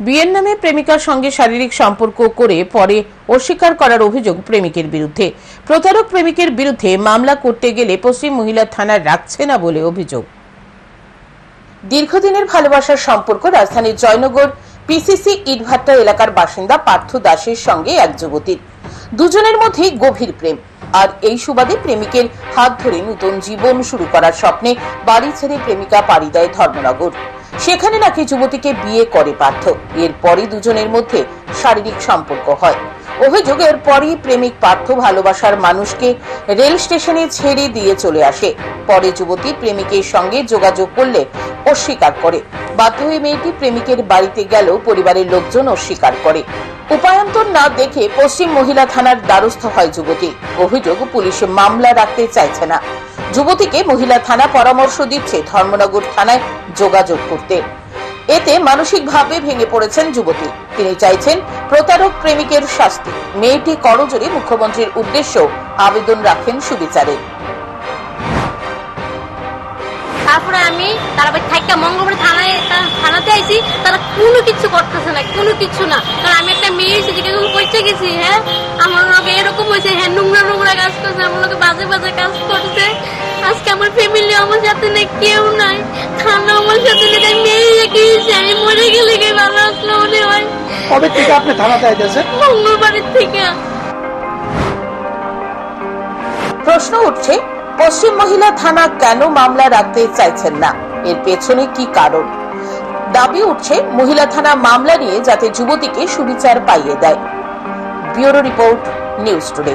বিয়ের নামে প্রেমিকার সঙ্গে শারীরিক সম্পর্ক করে পরে অস্বীকার করার অভিযোগ প্রেমিকের বিরুদ্ধে। প্রতারক প্রেমিকের বিরুদ্ধে মামলা করতে গেলে পশ্চিম মহিলা থানা রাখছে না বলে অভিযোগ। দীর্ঘদিনের ভালোবাসার সম্পর্ক রাজধানীর জয়নগর পিসিসি ইটভাট্টা এলাকার বাসিন্দা পার্থ দাসের সঙ্গে এক যুবতীর। দুজনের মধ্যেই গভীর প্রেম। আর এই সুবাদে প্রেমিকের হাত ধরে নতুন জীবন শুরু করার স্বপ্নে বাড়ি ছেড়ে প্রেমিকা পাড়ি দেয় ধর্মনগর। সেখানে নাকি যুবতীকে বিয়ে করে পার্থ এরপরই দুজনের মধ্যে শারীরিক সম্পর্ক হয়। অভিযোগ এরপরই প্রেমিক পার্থ ভালোবাসার মানুষকে রেল স্টেশনে ছেড়ে দিয়ে চলে আসে। পরে যুবতী প্রেমিকের সঙ্গে যোগাযোগ করলে অস্বীকার করে। বাধ্য হয়ে মেয়েটি প্রেমিকের বাড়িতে গেলেও পরিবারের লোকজন অস্বীকার করে। উপায়ন্তর না দেখে পশ্চিম মহিলা থানার দ্বারস্থ হয় যুবতী। অভিযোগ, পুলিশ মামলা রাখতে চাইছে না। যুবতীকে মহিলা থানা পরামর্শ দিচ্ছে ধর্মনগর থানায় যোগাযোগ করতে। এতে মানসিকভাবে ভেঙে পড়েছেন যুবতী। তিনি চাইছেন প্রতারক প্রেমিকের শাস্তি। মেয়েটি করজোরে মুখ্যমন্ত্রীর উদ্দেশ্য আবেদন রাখেন সুবিচারে। তারপরে আমি তারপর থাইকা মঙ্গলবার থানায় থানাতে আইছি, তারা কোনো কিছু করতেছে না, কোনো কিছু না। কারণ আমি একটা মেয়ে যেখানে পৌঁছে গেছি হ্যাঁ? আমার এরকম হয়েছে হ্যাঁ নোংরা নোংরা কাজ করছে, আমার বাজে বাজে কাজ করছে। আমার সাথে নেই কেউ নাই। আমার সাথে নেই তাই মেয়ে গিয়েছে আমি মরে গেলে কে আসলে মনে হয়? কবে থেকে আপনি থানাতে আইতেছেন মঙ্গলবারের থেকে। প্রশ্ন উঠছে পশ্চিম মহিলা থানা কেন মামলা রাখতে চাইছেন না? এর পেছনে কি কারণ? দাবি উঠছে মহিলা থানা মামলা নিয়ে যাতে যুবতীকে সুবিচার পাইয়ে দেয়। Bureau report news today.